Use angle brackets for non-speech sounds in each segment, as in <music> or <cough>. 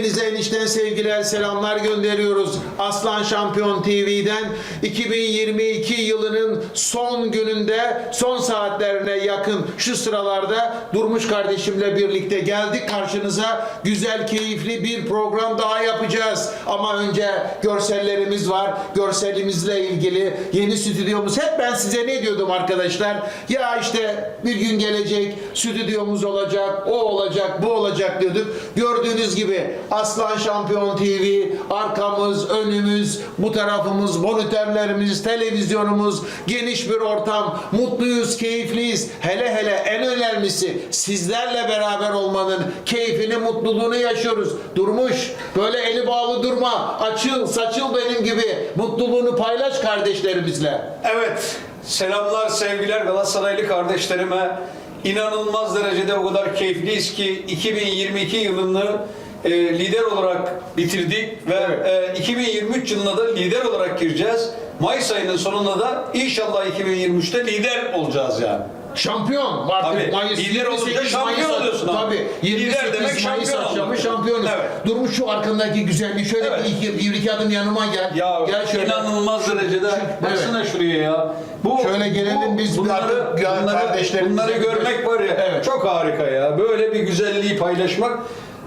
Hepinize enişten sevgiler, selamlar gönderiyoruz. Aslan Şampiyon TV'den 2022 yılının son gününde, son saatlerine yakın şu sıralarda Durmuş kardeşimle birlikte geldik karşınıza. Güzel, keyifli bir program daha yapacağız. Ama önce görsellerimiz var. Görselimizle ilgili yeni stüdyomuz. Hep ben size ne diyordum arkadaşlar? Ya işte bir gün gelecek, stüdyomuz olacak, o olacak, bu olacak diyorduk. Gördüğünüz gibi Aslan Şampiyon TV, arkamız, önümüz, bu tarafımız, monitörlerimiz, televizyonumuz, geniş bir ortam, mutluyuz, keyifliyiz. Hele hele en önemlisi sizlerle beraber olmanın keyfini, mutluluğunu yaşıyoruz. Durmuş, böyle eli bağlı durma, açıl, saçıl benim gibi mutluluğunu paylaş kardeşlerimizle. Evet, selamlar, sevgiler Galatasaraylı kardeşlerime. İnanılmaz derecede o kadar keyifliyiz ki 2022 yılını e, lider olarak bitirdik ve Evet. e, 2023 yılına da lider olarak gireceğiz. Mayıs ayının sonunda da inşallah 2023'te lider olacağız yani. Şampiyon artık Tabii, Mayıs lider 28 olunca şampiyon Mayıs, oluyorsun abi. Tabii. Lider 28 demek Mayıs şampiyon akşamı şampiyonuz. Evet. Durmuş şu arkandaki güzelliği şöyle Evet. bir, iki, bir iki adım yanıma gel. Ya gel şöyle. inanılmaz derecede baksana şuraya ya. Bu Şöyle gelelim biz bir bunları, artık bunları, bunları görmek var ya Evet. çok harika ya. Böyle bir güzelliği paylaşmak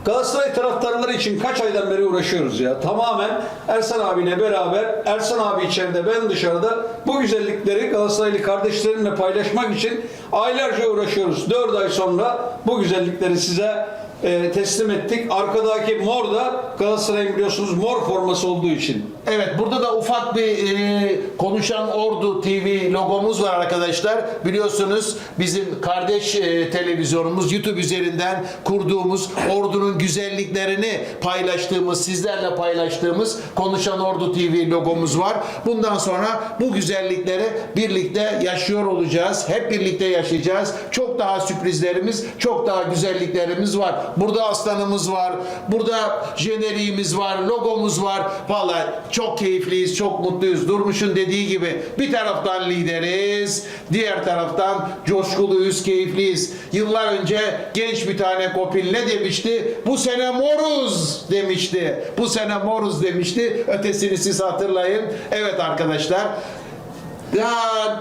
Galatasaray taraftarları için kaç aydan beri uğraşıyoruz ya. Tamamen Ersan abiyle beraber, Ersan abi içeride, ben dışarıda bu güzellikleri Galatasaraylı kardeşlerimle paylaşmak için aylarca uğraşıyoruz. 4 ay sonra bu güzellikleri size e, teslim ettik. Arkadaki mor da Galatasaray'ın biliyorsunuz mor forması olduğu için. Evet burada da ufak bir e, konuşan Ordu TV logomuz var arkadaşlar. Biliyorsunuz bizim kardeş e, televizyonumuz YouTube üzerinden kurduğumuz Ordu'nun güzelliklerini paylaştığımız, sizlerle paylaştığımız Konuşan Ordu TV logomuz var. Bundan sonra bu güzellikleri birlikte yaşıyor olacağız. Hep birlikte yaşayacağız. Çok daha sürprizlerimiz, çok daha güzelliklerimiz var. Burada aslanımız var. Burada jeneriğimiz var, logomuz var. Vallahi çok keyifliyiz, çok mutluyuz. Durmuş'un dediği gibi bir taraftan lideriz, diğer taraftan coşkuluyuz, keyifliyiz. Yıllar önce genç bir tane kopil ne demişti? Bu sene moruz demişti. Bu sene moruz demişti. Ötesini siz hatırlayın. Evet arkadaşlar. Ya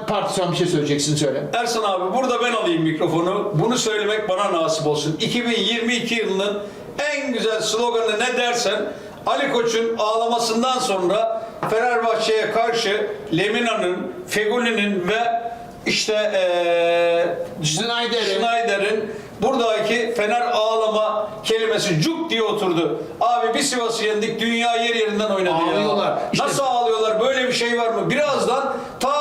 partisyon bir şey söyleyeceksin söyle. Ersan abi burada ben alayım mikrofonu. Bunu söylemek bana nasip olsun. 2022 yılının en güzel sloganı ne dersen Ali Koç'un ağlamasından sonra Fenerbahçe'ye karşı Lemina'nın, Fegoli'nin ve işte eee Schneider'in. Schneider'in buradaki Fener ağlama kelimesi cuk diye oturdu. Abi bir Sivas'ı yendik dünya yer yerinden oynadı Ağlıyorlar. ya. İşte- Nasıl ağlıyorlar? Böyle bir şey var mı? Birazdan ta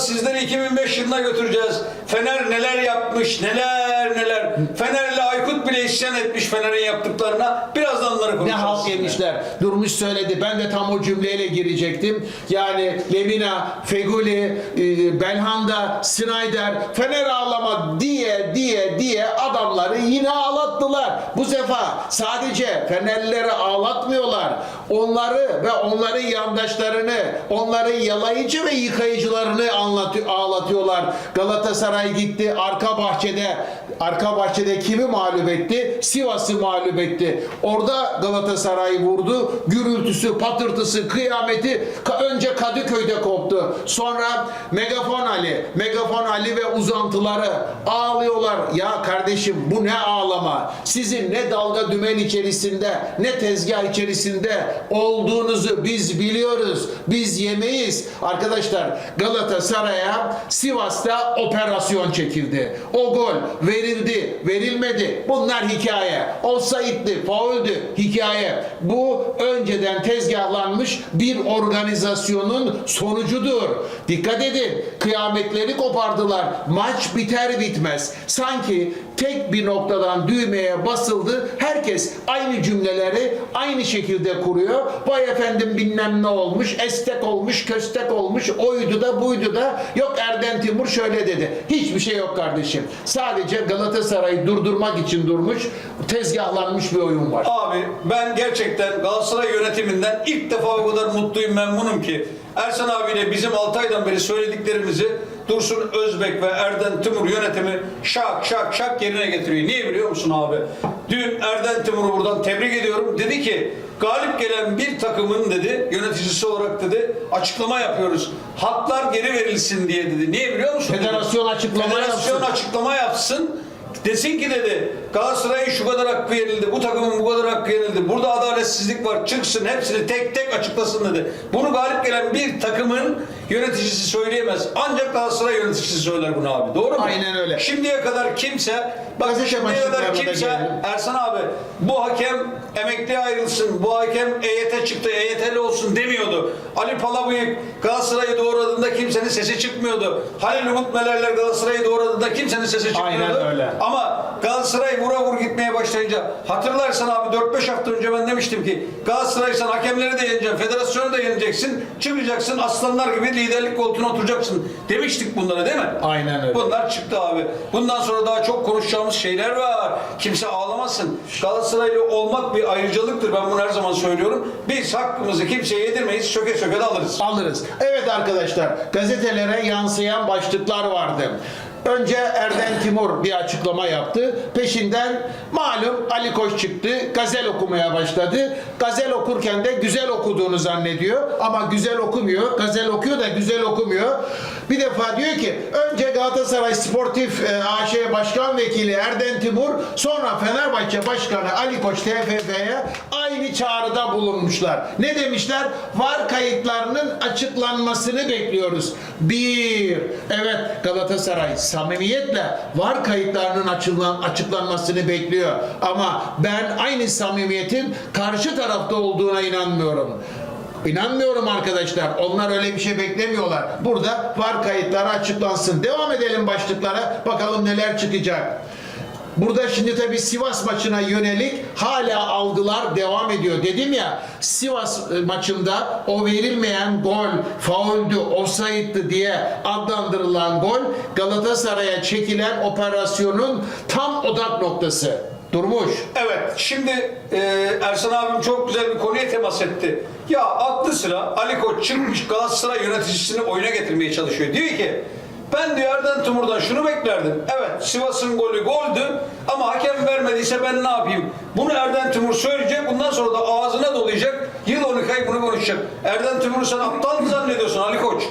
sizleri 2005 yılına götüreceğiz. Fener neler yapmış, neler neler. Fener'le Aykut bile isyan etmiş Fener'in yaptıklarına. Birazdan onları Ne konuşacağız. halt sizinle. yemişler. Durmuş söyledi. Ben de tam o cümleyle girecektim. Yani Lemina, Feguli, e, Belhanda, Snyder, Fener ağlama diye diye diye adamları yine ağlattılar. Bu sefer sadece Fenerlileri ağlatmıyorlar. Onları ve onların yandaşlarını, onların yalayıcı ve yıkayıcılarını anlatıyor, ağlatıyorlar. Galatasaray gitti arka bahçede arka bahçede kimi mağlup etti? Sivas'ı mağlup etti. Orada Galatasaray vurdu. Gürültüsü, patırtısı, kıyameti önce Kadıköy'de koptu. Sonra Megafon Ali, Megafon Ali ve uzantıları ağlıyorlar. Ya kardeşim bu ne ağlama? Sizin ne dalga dümen içerisinde, ne tezgah içerisinde olduğunuzu biz biliyoruz. Biz yemeyiz. Arkadaşlar Galatasaray'a Sivas'ta operasyon çekildi. O gol verildi, verilmedi. Bunlar hikaye. Olsaydı, fauldü, hikaye. Bu önceden tezgahlanmış bir organizasyonun sonucudur. Dikkat edin. Kıyametleri kopardılar. Maç biter bitmez. Sanki tek bir noktadan düğmeye basıldı. Herkes aynı cümleleri aynı şekilde kuruyor. Vay efendim bilmem ne olmuş, estek olmuş, köstek olmuş, oydu da buydu da yok Erden Timur şöyle dedi. Hiçbir şey yok kardeşim. Sadece Galatasaray'ı durdurmak için durmuş, tezgahlanmış bir oyun var. Abi ben gerçekten Galatasaray yönetiminden ilk defa o kadar mutluyum memnunum ki Ersan abiyle bizim 6 aydan beri söylediklerimizi Dursun Özbek ve Erden Timur yönetimi şak şak şak yerine getiriyor. Niye biliyor musun abi? Dün Erden Timur'u buradan tebrik ediyorum. Dedi ki galip gelen bir takımın dedi yöneticisi olarak dedi açıklama yapıyoruz. Haklar geri verilsin diye dedi. Niye biliyor musun? dedi? Federasyon açıklama Federasyon yapsın. açıklama yapsın. Desin ki dedi Galatasaray'ın şu kadar hakkı yenildi, bu takımın bu kadar hakkı yenildi. Burada adaletsizlik var. Çıksın hepsini tek tek açıklasın dedi. Bunu galip gelen bir takımın yöneticisi söyleyemez. Ancak Galatasaray yöneticisi söyler bunu abi. Doğru mu? Aynen öyle. Şimdiye kadar kimse bak Gazete şimdiye kadar kimse gelelim. Ersan abi bu hakem emekli ayrılsın, bu hakem EYT çıktı, EYT'li olsun demiyordu. Ali Palabıyık Galatasaray'ı doğradığında kimsenin sesi çıkmıyordu. Halil Umut Melerler Galatasaray'ı doğradığında kimsenin sesi çıkmıyordu. Aynen öyle. Ama Galatasaray vura vur gitmeye başlayınca hatırlarsan abi 4-5 hafta önce ben demiştim ki Galatasaray sen hakemleri de yeneceksin, federasyonu da yeneceksin, çıkacaksın aslanlar gibi liderlik koltuğuna oturacaksın demiştik bunlara değil mi? Aynen öyle. Bunlar çıktı abi. Bundan sonra daha çok konuşacağımız şeyler var. Kimse ağlamasın. Galatasaraylı olmak bir ayrıcalıktır. Ben bunu her zaman söylüyorum. Biz hakkımızı kimseye yedirmeyiz. Söke söke de alırız. alırız. Evet arkadaşlar gazetelere yansıyan başlıklar vardı. Önce Erden Timur bir açıklama yaptı. Peşinden malum Ali Koç çıktı. Gazel okumaya başladı. Gazel okurken de güzel okuduğunu zannediyor. Ama güzel okumuyor. Gazel okuyor da güzel okumuyor. Bir defa diyor ki önce Galatasaray Sportif e, AŞ Başkan Vekili Erden Timur sonra Fenerbahçe Başkanı Ali Koç TFF'ye aynı çağrıda bulunmuşlar. Ne demişler? Var kayıtlarının açıklanmasını bekliyoruz. Bir, evet Galatasaray samimiyetle var kayıtlarının açıklan, açıklanmasını bekliyor. Ama ben aynı samimiyetin karşı tarafta olduğuna inanmıyorum. İnanmıyorum arkadaşlar. Onlar öyle bir şey beklemiyorlar. Burada var kayıtları açıklansın. Devam edelim başlıklara. Bakalım neler çıkacak. Burada şimdi tabii Sivas maçına yönelik hala algılar devam ediyor. Dedim ya Sivas e, maçında o verilmeyen gol fauldü, offside'dı diye adlandırılan gol Galatasaray'a çekilen operasyonun tam odak noktası. Durmuş. Evet, şimdi e, Ersan abim çok güzel bir konuya temas etti. Ya aklı sıra Ali Koç çıkmış Galatasaray yöneticisini oyuna getirmeye çalışıyor. Diyor ki, ben diyor Erden Timur'dan şunu beklerdim. Evet, Sivas'ın golü goldü ama hakem vermediyse ben ne yapayım? Bunu Erden Timur söyleyecek, bundan sonra da ağzına dolayacak. Yıl 12 ay bunu konuşacak. Erden Timur'u sen aptal mı zannediyorsun Ali Koç?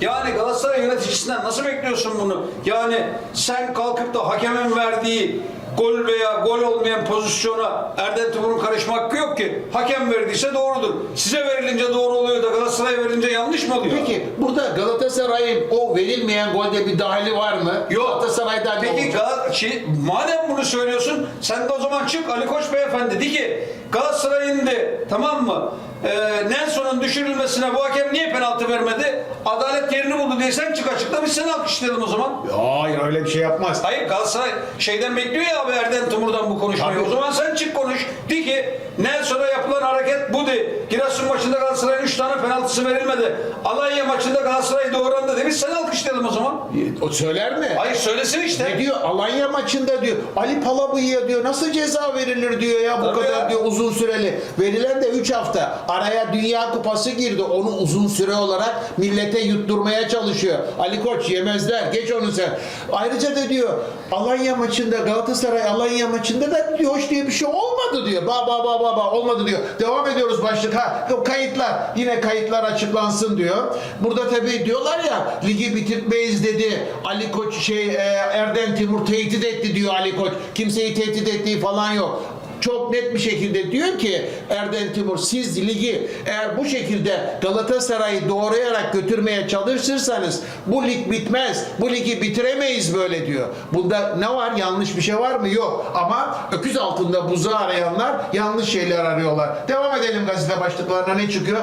Yani Galatasaray yöneticisinden nasıl bekliyorsun bunu? Yani sen kalkıp da hakemin verdiği gol veya gol olmayan pozisyona Erden Timur'un karışma hakkı yok ki. Hakem verdiyse doğrudur. Size verilince doğru oluyor da Galatasaray'a verilince yanlış mı oluyor? Peki burada Galatasaray'ın o verilmeyen golde bir dahili var mı? Yok. Galatasaray'dan ne Peki olacak? Gal- şey, madem bunu söylüyorsun sen de o zaman çık Ali Koç beyefendi de ki Galatasaray'ın de tamam mı? Ee, Nelson'un düşürülmesine bu hakem niye penaltı vermedi? Adalet yerini buldu diye sen çık açıkla biz seni alkışlayalım o zaman. Hayır öyle bir şey yapmaz. Hayır Galatasaray şeyden bekliyor ya abi Erden Timur'dan bu konuşmayı. Tabii. O zaman sen çık konuş. De ki Nelson'a yapılan hareket bu de. Giresun maçında Galatasaray'ın 3 tane penaltısı verilmedi. Alanya maçında Galatasaray doğrandı de. Biz seni alkışlayalım o zaman. O söyler mi? Hayır söylesin işte. Ne diyor? Alanya maçında diyor. Ali Palabıyık'a diyor nasıl ceza verilir diyor ya bu Tabii kadar ya. diyor uzun süreli. Verilen de 3 hafta. Araya Dünya Kupası girdi. Onu uzun süre olarak millete yutturmaya çalışıyor. Ali Koç yemezler. Geç onu sen. Ayrıca da diyor Alanya maçında Galatasaray Alanya maçında da diyor, hoş diye bir şey olmadı diyor. Ba ba ba ba ba olmadı diyor. Devam ediyoruz başlık. Ha kayıtlar. Yine kayıtlar açıklansın diyor. Burada tabii diyorlar ya ligi bitirmeyiz dedi. Ali Koç şey e, Erden Timur tehdit etti diyor Ali Koç. Kimseyi tehdit ettiği falan yok. Çok net bir şekilde diyor ki Erden Timur siz ligi eğer bu şekilde Galatasaray'ı doğrayarak götürmeye çalışırsanız bu lig bitmez. Bu ligi bitiremeyiz böyle diyor. Bunda ne var? Yanlış bir şey var mı? Yok. Ama öküz altında buzu arayanlar yanlış şeyler arıyorlar. Devam edelim gazete başlıklarına ne çıkıyor?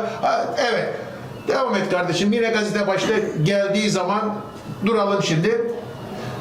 Evet. Devam et kardeşim. Yine gazete başlığı geldiği zaman duralım şimdi.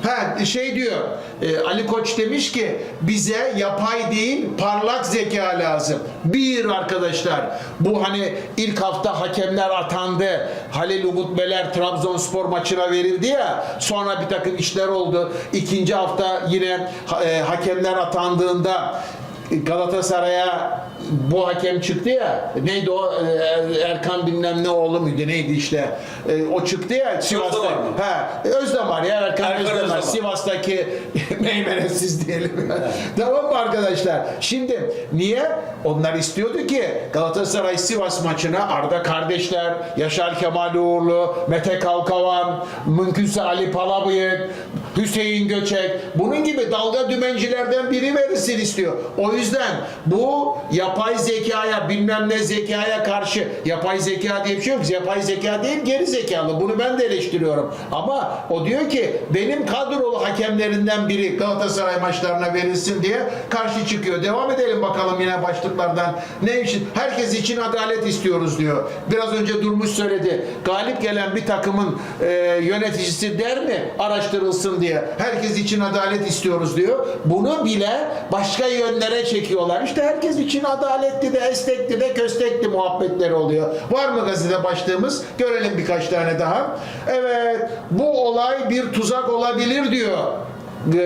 Ha şey diyor e, Ali Koç demiş ki bize yapay değil parlak zeka lazım. Bir arkadaşlar bu hani ilk hafta hakemler atandı. Halil Umut Beler Trabzonspor maçına verildi ya sonra bir takım işler oldu. İkinci hafta yine e, hakemler atandığında Galatasaray'a bu hakem çıktı ya neydi o e, Erkan bilmem ne oğlu muydu neydi işte E, o çıktı ya Sivas'ta. Mi? Ha, Özdemir ya Erkan, Erkan Özdemir. Özdemir. Sivas'taki <laughs> meymenetsiz diyelim. <laughs> tamam mı arkadaşlar? Şimdi niye? Onlar istiyordu ki Galatasaray Sivas maçına Arda kardeşler, Yaşar Kemal Uğurlu, Mete Kalkavan, mümkünse Ali Palabıyık, Hüseyin Göçek bunun gibi dalga dümencilerden biri verirsin istiyor. O yüzden bu yapay zekaya bilmem ne zekaya karşı yapay zeka diye bir şey yok. Yapay zeka değil geri zekalı. Bunu ben de eleştiriyorum. Ama o diyor ki benim kadrolu hakemlerinden biri Galatasaray maçlarına verilsin diye karşı çıkıyor. Devam edelim bakalım yine başlıklardan. Ne için? Herkes için adalet istiyoruz diyor. Biraz önce Durmuş söyledi. Galip gelen bir takımın e, yöneticisi der mi araştırılsın diye. Herkes için adalet istiyoruz diyor. Bunu bile başka yönlere çekiyorlar. İşte herkes için adaletli de estekli de köstekli muhabbetleri oluyor. Var mı gazete başlığımız? Görelim birkaç tane daha. Evet bu olay bir tuzak olabilir diyor.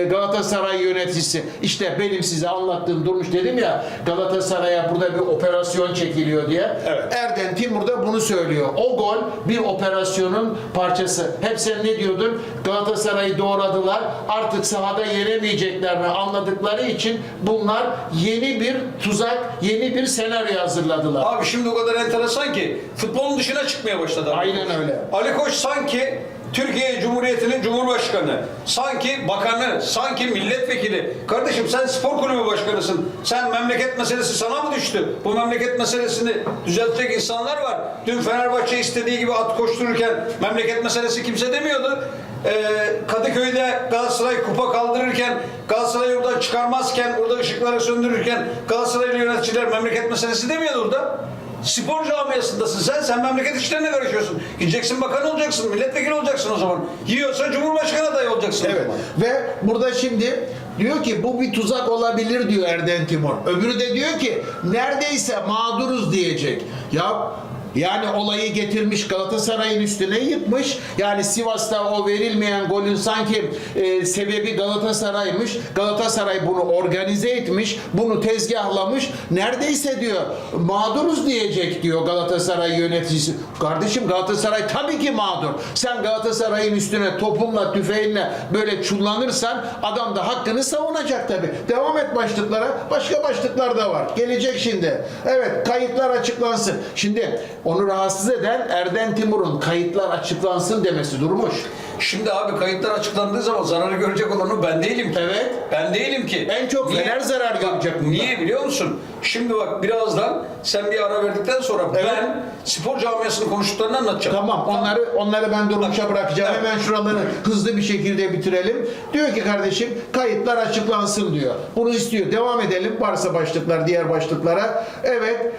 Galatasaray yöneticisi işte benim size anlattığım durmuş dedim ya Galatasaray'a burada bir operasyon çekiliyor diye. Evet. Erden Timur da bunu söylüyor. O gol bir operasyonun parçası. Hep sen ne diyordun? Galatasaray'ı doğradılar. Artık sahada yenemeyeceklerini anladıkları için bunlar yeni bir tuzak, yeni bir senaryo hazırladılar. Abi şimdi o kadar enteresan ki futbolun dışına çıkmaya başladı. Aynen öyle. Ali Koç sanki Türkiye Cumhuriyeti'nin Cumhurbaşkanı, sanki bakanı, sanki milletvekili. Kardeşim sen spor kulübü başkanısın. Sen memleket meselesi sana mı düştü? Bu memleket meselesini düzeltecek insanlar var. Dün Fenerbahçe istediği gibi at koştururken memleket meselesi kimse demiyordu. Ee, Kadıköy'de Galatasaray kupa kaldırırken, Galatasaray'ı oradan çıkarmazken, orada ışıkları söndürürken Galatasaraylı yöneticiler memleket meselesi demiyordu orada. Spor camiasındasın sen, sen memleket işlerine karışıyorsun. Gideceksin bakan olacaksın, milletvekili olacaksın o zaman. Yiyorsa Cumhurbaşkanı adayı olacaksın Evet. o zaman. Ve burada şimdi diyor ki bu bir tuzak olabilir diyor Erden Timur. Öbürü de diyor ki neredeyse mağduruz diyecek. Ya yani olayı getirmiş Galatasaray'ın üstüne yıkmış. Yani Sivas'ta o verilmeyen golün sanki e, sebebi Galatasaray'mış. Galatasaray bunu organize etmiş, bunu tezgahlamış. Neredeyse diyor mağduruz diyecek diyor Galatasaray yöneticisi. Kardeşim Galatasaray tabii ki mağdur. Sen Galatasaray'ın üstüne topunla, tüfeğinle böyle çullanırsan adam da hakkını savunacak tabii. Devam et başlıklara. Başka başlıklar da var. Gelecek şimdi. Evet kayıtlar açıklansın. Şimdi onu rahatsız eden Erden Timur'un kayıtlar açıklansın demesi durmuş. Şimdi abi kayıtlar açıklandığı zaman zararı görecek olanı ben değilim ki. Evet. Ben değilim ki. En çok Fener zarar görecek bundan. Niye biliyor musun? Şimdi bak birazdan sen bir ara verdikten sonra Evet. ben spor camiasının konuştuklarını anlatacağım. Tamam onları onları ben durmuşa bırakacağım. Hemen şuraları hızlı bir şekilde bitirelim. Diyor ki kardeşim kayıtlar açıklansın diyor. Bunu istiyor. Devam edelim. Varsa başlıklar diğer başlıklara. Evet.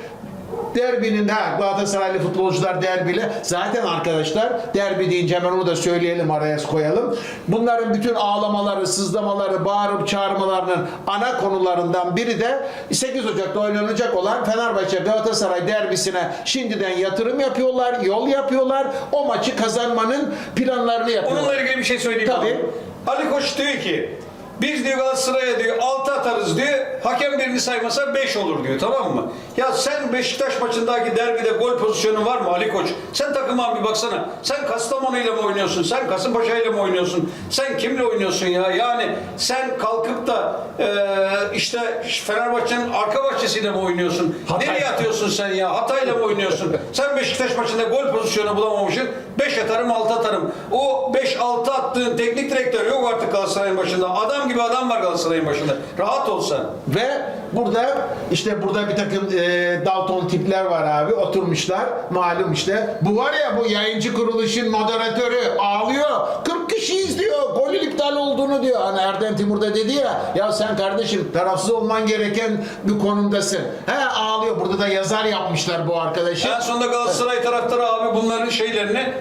Derbinin ha Galatasaraylı futbolcular derbile zaten arkadaşlar derbi deyince hemen onu da söyleyelim araya koyalım. Bunların bütün ağlamaları, sızlamaları, bağırıp çağırmalarının ana konularından biri de 8 Ocak'ta oynanacak olan Fenerbahçe Galatasaray derbisine şimdiden yatırım yapıyorlar, yol yapıyorlar. O maçı kazanmanın planlarını yapıyorlar. Onunla ilgili bir şey söyleyeyim Tabii. abi. Ali Koç diyor ki biz diyor Galatasaray'a diyor 6 atarız diyor. Hakem birini saymasa 5 olur diyor tamam mı? Ya sen Beşiktaş maçındaki derbide gol pozisyonu var mı Ali Koç? Sen takıma bir baksana. Sen Kastamonu ile mi oynuyorsun? Sen Kasımpaşa ile mi oynuyorsun? Sen kimle oynuyorsun ya? Yani sen kalkıp da eee, işte Fenerbahçe'nin arka bahçesiyle mi oynuyorsun? Hatay. Nereye atıyorsun sen ya? Hatay'la mı oynuyorsun? sen Beşiktaş maçında gol pozisyonu bulamamışsın. 5 atarım 6 atarım. O 5-6 attığın teknik direktör yok artık Galatasaray'ın başında. Adam gibi adam var Galatasaray'ın başında. Rahat ol sen. Ve burada işte burada bir takım e, Dalton tipler var abi oturmuşlar malum işte. Bu var ya bu yayıncı kuruluşun moderatörü ağlıyor. 40 kişi izliyor golün iptal olduğunu diyor. Hani Erdem Timur da dedi ya ya sen kardeşim tarafsız olman gereken bir konumdasın. He ağlıyor. Burada da yazar yapmışlar bu arkadaşı. En sonunda Galatasaray taraftarı abi bunların şeylerini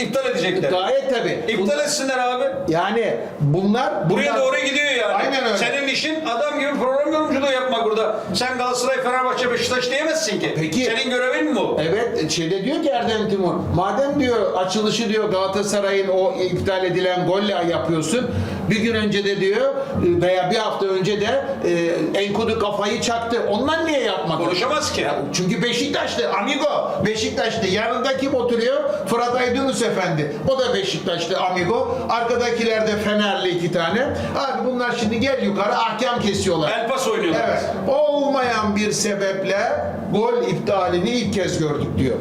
iptal edecekler. gayet tabi İptal etsinler abi. yani bunlar Buraya bunlar- doğru gidiyor yani. Aynen öyle. Senin işin adam gibi program yorumculuğu yapmak burada. Sen Galatasaray, Fenerbahçe, Beşiktaş diyemezsin ki. Peki. Senin görevin mi bu? Evet şeyde diyor ki Erdem Timur madem diyor açılışı diyor Galatasaray'ın o iptal edilen golle yapıyorsun Bir gün önce de diyor veya bir hafta önce de e, Enkudu kafayı çaktı. Ondan niye yapmadı? Konuşamaz ki. Çünkü Beşiktaşlı, amigo. Beşiktaşlı. Yanında kim oturuyor? Fırat Aydınus Efendi. O da Beşiktaşlı, amigo. Arkadakiler de Fenerli iki tane. Abi bunlar şimdi gel yukarı ahkam kesiyorlar. El pas oynuyorlar. Evet. Olmayan bir sebeple gol iptalini ilk kez gördük diyor.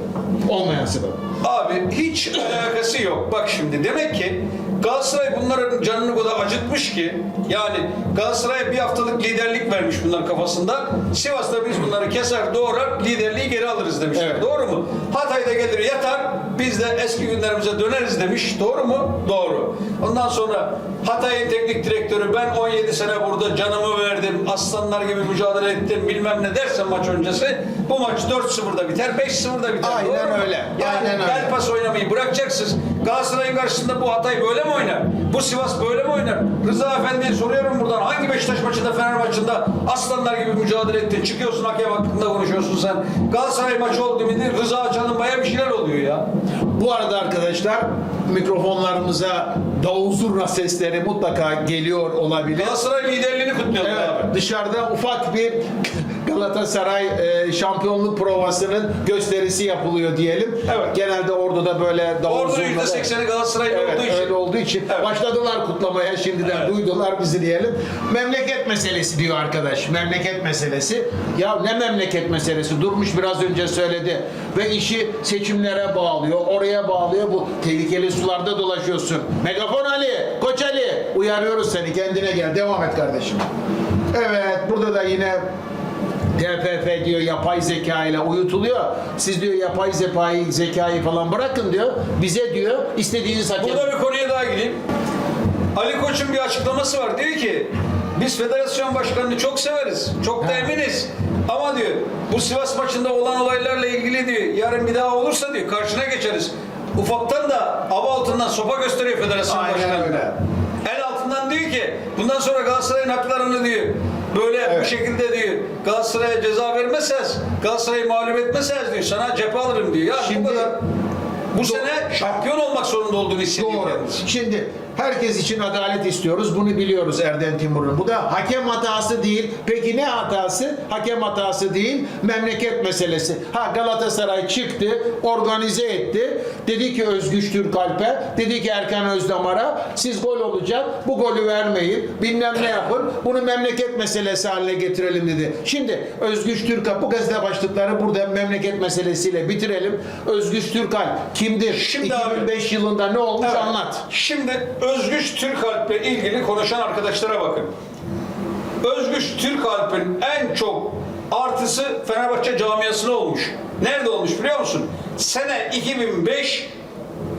Olmayan sebep. Abi hiç alakası yok. Bak şimdi demek ki Galatasaray bunların canını kadar acıtmış ki yani Galatasaray'a bir haftalık liderlik vermiş bunların kafasında. Sivas'ta biz bunları keser doğrar liderliği geri alırız demiş. Evet. Doğru mu? Hatay'da gelir yatar biz de eski günlerimize döneriz demiş. Doğru mu? Doğru. Ondan sonra Hatay'ın teknik direktörü ben 17 sene burada canımı verdim. Aslanlar gibi mücadele ettim bilmem ne dersen maç öncesi bu maç 4-0'da biter 5-0'da biter. Aynen öyle. Yani Aynen öyle. gel pas oynamayı bırakacaksınız. Galatasaray'ın karşısında bu Hatay böyle mi oynar? Bu Sivas böyle mi oynar? Rıza Efendi'ye soruyorum buradan. Hangi Beşiktaş maçında, Fener maçında aslanlar gibi mücadele ettin? Çıkıyorsun hakem hakkında konuşuyorsun sen. Galatasaray maçı oldu mu? Rıza Çalınbay'a bir şeyler oluyor ya. Bu arada arkadaşlar mikrofonlarımıza davul zurna sesleri mutlaka geliyor olabilir. Galatasaray liderliğini kutlayalım Evet, abi. dışarıda ufak bir Galatasaray e, şampiyonluk provasının gösterisi yapılıyor diyelim. Evet. Genelde orada da böyle davul Orada zurna- %80'i Galatasaraylı Evet, olduğu için. öyle olduğu için Evet. başladılar kutlamaya şimdiden Evet. duydular bizi diyelim. Memleket meselesi diyor arkadaş. Memleket meselesi. Ya ne memleket meselesi? Durmuş biraz önce söyledi. Ve işi seçimlere bağlıyor. Oraya bağlıyor. Bu tehlikeli sularda dolaşıyorsun. Megafon Ali, Koç Ali uyarıyoruz seni. Kendine gel. Devam et kardeşim. Evet burada da yine TFF diyor yapay zeka ile uyutuluyor. Siz diyor yapay zekayı, zekayı falan bırakın diyor. Bize diyor istediğiniz hakem. Burada bir konuya daha gireyim. Ali Koç'un bir açıklaması var. Diyor ki biz federasyon başkanını çok severiz. Çok da eminiz. Ama diyor bu Sivas maçında olan olaylarla ilgili diyor yarın bir daha olursa diyor karşına geçeriz. Ufaktan da ava altından sopa gösteriyor federasyon Aynen başkanı. öyle. El altından diyor ki bundan sonra Galatasaray'ın haklarını diyor böyle bu Evet. şekilde diyor Galatasaray'a ceza vermezseniz Galatasaray'ı mağlup etmezseniz diyor sana cephe alırım diyor. Ya Şimdi- bu kadar bu sene şampiyon olmak zorunda olduğunu hissediyor Doğru. kendisi. Şimdi herkes için adalet istiyoruz. Bunu biliyoruz Erden Timur'un. Bu da hakem hatası değil. Peki ne hatası? Hakem hatası değil. Memleket meselesi. Ha Galatasaray çıktı, organize etti. Dedi ki Özgüç Türkalp'e, dedi ki Erkan Özdamar'a siz gol olacak. Bu golü vermeyin. Bilmem ne yapın. Bunu memleket meselesi haline getirelim dedi. Şimdi Özgüç Türkalp bu gazete başlıkları burada memleket meselesiyle bitirelim. Özgüç Türkalp kimdir? Şimdi abi- 2005 yılında ne olmuş Evet. anlat. Şimdi Özgüç Türkalp'le ilgili konuşan arkadaşlara bakın. Özgüç Türkalp'in en çok artısı Fenerbahçe camiasına olmuş. Nerede olmuş biliyor musun? Sene 2005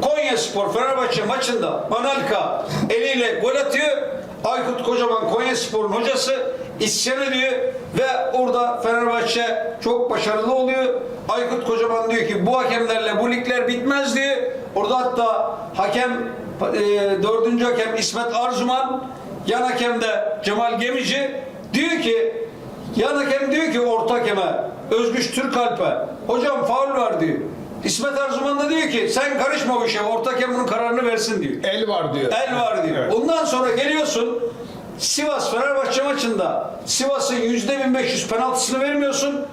Konya Spor Fenerbahçe maçında Manalka eliyle gol atıyor. Aykut Kocaman Konya Spor'un hocası isyan ediyor ve orada Fenerbahçe çok başarılı oluyor. Aykut Kocaman diyor ki bu hakemlerle bu ligler bitmez diyor. Orada hatta hakem e, dördüncü hakem İsmet Arzuman yan hakem de Cemal Gemici diyor ki yan hakem diyor ki orta hakeme Özgüç Türkalp'e hocam faul var diyor. İsmet Arzuman da diyor ki sen karışma bu işe orta hakem bunun kararını versin diyor. El var diyor. El var diyor. Evet. Ondan sonra geliyorsun Sivas Fenerbahçe maçında Sivas'ın yüzde 1500 penaltısını vermiyorsun.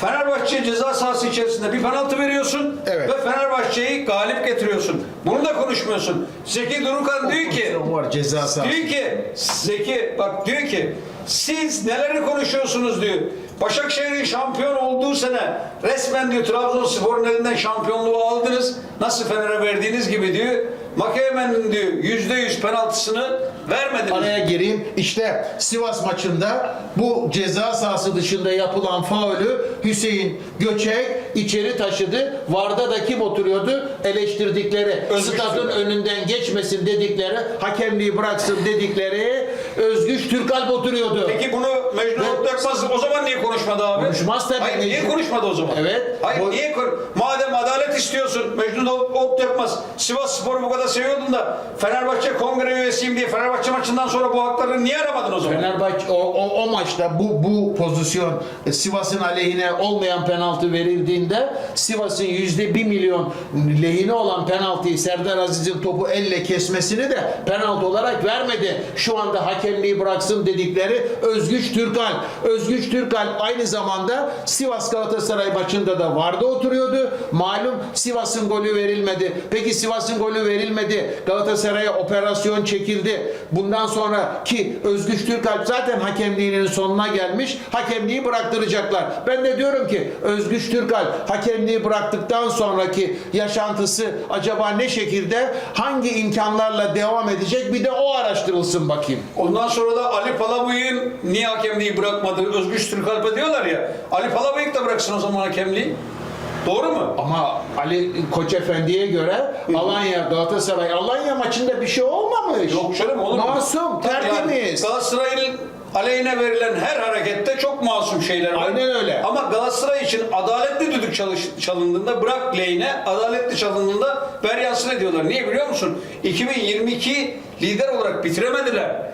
Fenerbahçe ceza sahası içerisinde bir penaltı veriyorsun Evet. ve Fenerbahçe'yi galip getiriyorsun. Bunu da konuşmuyorsun. Zeki Durukan diyor ki var ceza sahası. Diyor ki Zeki bak diyor ki siz neleri konuşuyorsunuz diyor. Başakşehir'in şampiyon olduğu sene resmen diyor Trabzonspor'un elinden şampiyonluğu aldınız. Nasıl Fener'e verdiğiniz gibi diyor. Makeyemen'in diyor yüzde yüz penaltısını vermediniz. Araya gireyim. İşte Sivas maçında bu ceza sahası dışında yapılan faulü Hüseyin Göçek içeri taşıdı. Varda da kim oturuyordu? Eleştirdikleri, Özgüç stadın önünden geçmesin dedikleri, hakemliği bıraksın dedikleri Özgüç Türkalp oturuyordu. Peki bunu Mecnun Akbakmaz o zaman niye konuşmadı abi? Konuşmaz tabii Hayır, niye Mecnun. konuşmadı o zaman? Evet. Hayır Bu- niye kon- Madem adalet istiyorsun. Mecnun yapmaz. Sivas Spor'u bu kadar seviyordun da Fenerbahçe kongre üyesiyim diye Fenerbahçe maçından sonra bu haklarını niye aramadın o zaman? Fenerbahçe o, o, o maçta bu bu pozisyon e, Sivas'ın aleyhine olmayan penaltı verildiğinde Sivas'ın yüzde bir milyon lehine olan penaltıyı Serdar Aziz'in topu elle kesmesini de penaltı olarak vermedi. Şu anda hakemliği bıraksın dedikleri Özgüç Türkal. Özgüç Türkal aynı zamanda Sivas Galatasaray maçında da vardı oturuyordu. Malum Sivas'ın golü verilmedi. Peki Sivas'ın golü verilmedi. Galatasaray'a operasyon çekildi. Bundan sonra ki Özgüç Türkalp zaten hakemliğinin sonuna gelmiş. Hakemliği bıraktıracaklar. Ben de diyorum ki Özgüç Türkalp hakemliği bıraktıktan sonraki yaşantısı acaba ne şekilde hangi imkanlarla devam edecek bir de o araştırılsın bakayım. Ondan sonra da Ali Palabıyık'ın niye hakemliği bırakmadı? Özgüç Türkalp'e diyorlar ya. Ali Palabıyık da bıraksın o zaman hakemliği. Doğru mu? Ama Ali Koç Efendi'ye göre Alanya Galatasaray Alanya maçında bir şey olmamış. Yok canım olur mu? Masum, Tabii yani tertemiz. Galatasaray'ın aleyhine verilen her harekette çok masum şeyler var. Aynen öyle. Ama Galatasaray için adaletli düdük çalış, çalındığında bırak lehine, adaletli çalındığında beryansın ediyorlar. Niye biliyor musun? 2022 lider olarak bitiremediler.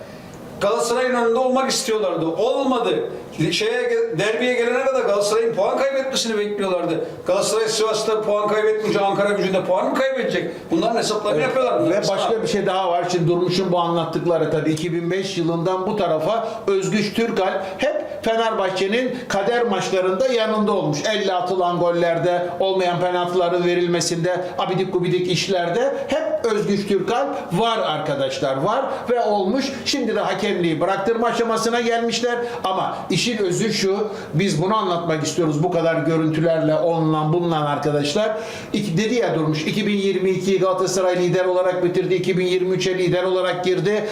Galatasaray'ın önünde olmak istiyorlardı. Olmadı. Şeye, derbiye gelene kadar Galatasaray'ın puan kaybetmesini bekliyorlardı. Galatasaray Sivas'ta puan kaybetmeyince Ankara gücünde puan mı kaybedecek? Bunların hesaplarını yapıyorlar. bunlar. Ve başka bir şey daha var. Şimdi Durmuş'un bu anlattıkları tabii 2005 yılından bu tarafa Özgüç Türkal hep Fenerbahçe'nin kader maçlarında yanında olmuş. Elle atılan gollerde, olmayan penaltıların verilmesinde, abidik gubidik işlerde hep Özgüç Türkal var arkadaşlar. Var ve olmuş. Şimdi de hakemliği bıraktırma aşamasına gelmişler. Ama işin özü şu. Biz bunu anlatmak istiyoruz. Bu kadar görüntülerle onunla bununla arkadaşlar. İki, dedi ya Durmuş 2022'yi Galatasaray lider olarak bitirdi. 2023'e lider olarak girdi.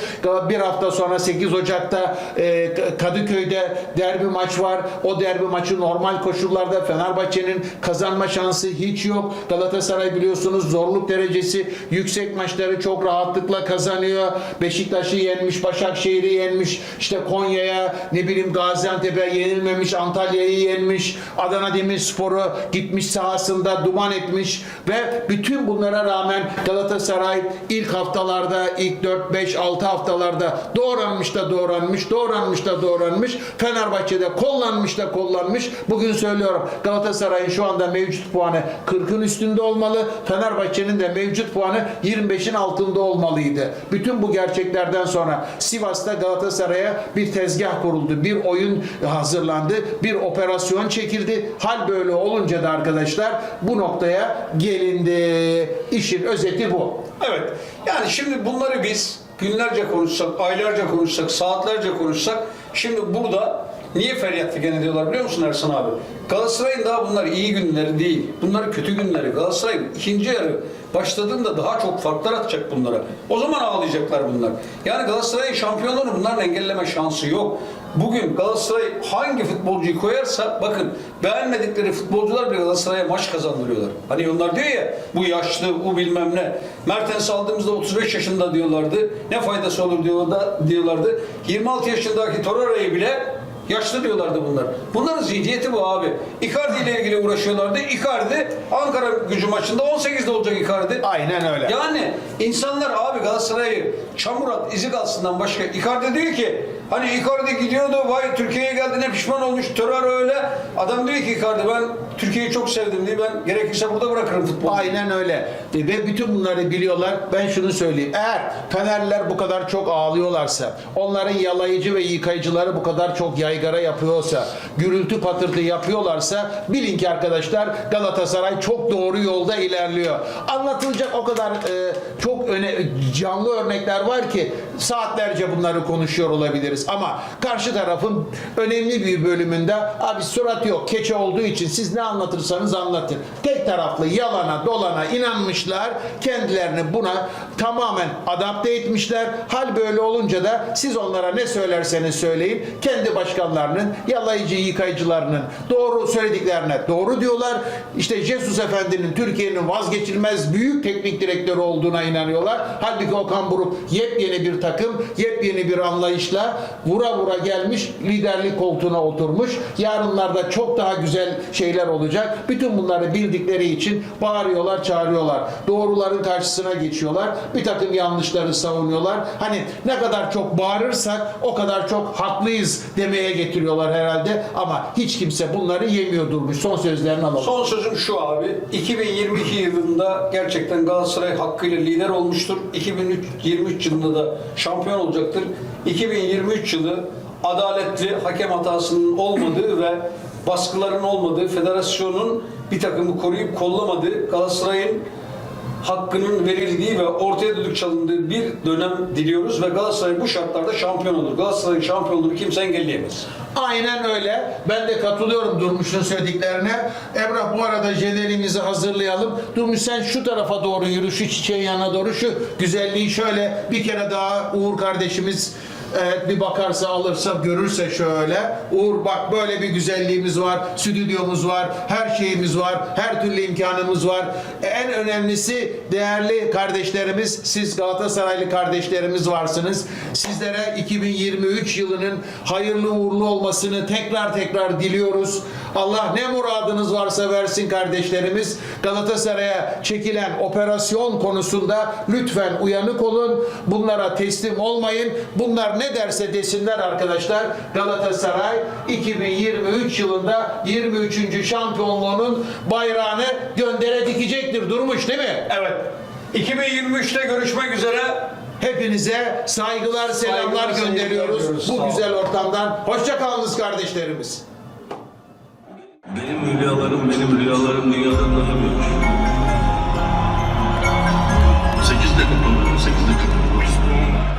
Bir hafta sonra 8 Ocak'ta e, Kadıköy'de derbi maç var. O derbi maçı normal koşullarda Fenerbahçe'nin kazanma şansı hiç yok. Galatasaray biliyorsunuz zorluk derecesi yüksek maçları çok rahatlıkla kazanıyor. Beşiktaş'ı yenmiş, Başakşehir'i yenmiş, işte Konya'ya ne bileyim Gaziantep'e yenilmemiş, Antalya'yı yenmiş, Adana Demirspor'u gitmiş sahasında duman etmiş ve bütün bunlara rağmen Galatasaray ilk haftalarda, ilk 4 5 6 haftalarda doğranmış da doğranmış, doğranmış da doğranmış. Fenerbahçe'de kollanmış da kollanmış. Bugün söylüyorum Galatasaray'ın şu anda mevcut puanı 40'ın üstünde olmalı. Fenerbahçe'nin de mevcut puanı 25'in altında olmalıydı. Bütün bu gerçeklerden sonra Sivas'ta Galatasaray'a bir tezgah kuruldu. Bir oyun hazırlandı. Bir operasyon çekildi. Hal böyle olunca da arkadaşlar bu noktaya gelindi. İşin özeti bu. Evet. Yani şimdi bunları biz günlerce konuşsak, aylarca konuşsak, saatlerce konuşsak şimdi burada niye feryat figan ediyorlar biliyor musun Ersan abi? Galatasaray'ın daha bunlar iyi günleri değil. Bunlar kötü günleri. Galatasaray'ın ikinci yarı başladığında daha çok farklar atacak bunlara. O zaman ağlayacaklar bunlar. Yani Galatasaray'ın şampiyonluğunu bunların engelleme şansı yok. Bugün Galatasaray hangi futbolcuyu koyarsa bakın beğenmedikleri futbolcular bile Galatasaray'a maç kazandırıyorlar. Hani onlar diyor ya bu yaşlı, bu bilmem ne. Mertens aldığımızda 35 yaşında diyorlardı. Ne faydası olur diyorlardı. 26 yaşındaki Torreira'yı bile Yaşlı diyorlardı bunlar. Bunların zihniyeti bu abi. Icardi ile ilgili uğraşıyorlardı. Icardi Ankara gücü maçında 18'de olacak Icardi. Aynen öyle. Yani insanlar abi Galatasaray'ı çamur at izi kalsından başka. Icardi diyor ki hani Icardi gidiyordu vay Türkiye'ye geldi ne pişman olmuş terör öyle. Adam diyor ki Icardi ben Türkiye'yi çok sevdim diye ben gerekirse burada bırakırım futbolu. Aynen öyle. E, Ve bütün bunları biliyorlar. Ben şunu söyleyeyim. Eğer Fenerliler bu kadar çok ağlıyorlarsa, onların yalayıcı ve yıkayıcıları bu kadar çok yaygara yapıyorsa, gürültü patırtı yapıyorlarsa bilin ki arkadaşlar Galatasaray çok doğru yolda ilerliyor. Anlatılacak o kadar e, çok öne, canlı örnekler var ki saatlerce bunları konuşuyor olabiliriz. Ama karşı tarafın önemli bir bölümünde abi surat yok, keçe olduğu için siz ne anlatırsanız anlatın. Tek taraflı yalana dolana inanmışlar. Kendilerini buna tamamen adapte etmişler. Hal böyle olunca da siz onlara ne söylerseniz söyleyin kendi başkanlarının yalayıcı yıkayıcılarının doğru söylediklerine doğru diyorlar. İşte Jesus Efendi'nin Türkiye'nin vazgeçilmez büyük teknik direktörü olduğuna inanıyorlar. Halbuki Okan Buruk yepyeni bir takım yepyeni bir anlayışla vura vura gelmiş liderlik koltuğuna oturmuş. Yarınlarda çok daha güzel şeyler olacak. Bütün bunları bildikleri için bağırıyorlar, çağırıyorlar. Doğruların karşısına geçiyorlar. Bir takım yanlışları savunuyorlar. Hani ne kadar çok bağırırsak o kadar çok haklıyız demeye getiriyorlar herhalde. Ama hiç kimse bunları yemiyor durmuş. Son sözlerini alalım. Son sözüm şu abi. 2022 yılında gerçekten Galatasaray hakkıyla lider olmuştur. 2023 yılında da şampiyon olacaktır. 2023 yılı adaletli hakem hatasının olmadığı ve baskıların olmadığı, federasyonun bir takımı koruyup kollamadığı, Galatasaray'ın hakkının verildiği ve ortaya düdük çalındığı bir dönem diliyoruz ve Galatasaray bu şartlarda şampiyon olur. Galatasaray'ın şampiyonluğunu kimse engelleyemez. Aynen öyle. Ben de katılıyorum Durmuş'un söylediklerine. Emrah bu arada jenerimizi hazırlayalım. Durmuş sen şu tarafa doğru yürü, şu çiçeğin yanına doğru. Şu güzelliği şöyle bir kere daha Uğur kardeşimiz Evet bir bakarsa alırsa görürse şöyle Uğur bak böyle bir güzelliğimiz var stüdyomuz var her şeyimiz var her türlü imkanımız var. E, en önemlisi değerli kardeşlerimiz siz Galatasaraylı kardeşlerimiz varsınız. Sizlere 2023 yılının hayırlı uğurlu olmasını tekrar tekrar diliyoruz Allah ne muradınız varsa versin kardeşlerimiz Galatasaray'a çekilen operasyon konusunda lütfen uyanık olun bunlara teslim olmayın bunlar ne derse desinler arkadaşlar Galatasaray 2023 yılında 23. şampiyonluğunun bayrağını göndere dikecektir durmuş değil mi? Evet. 2023'te görüşmek üzere. Hepinize saygılar, selamlar Saygılar, gönderiyoruz bu güzel ortamdan. Hoşça kalınız kardeşlerimiz. Benim rüyalarım, benim rüyalarım dünyadan daha büyük. 8 dakika mı? 8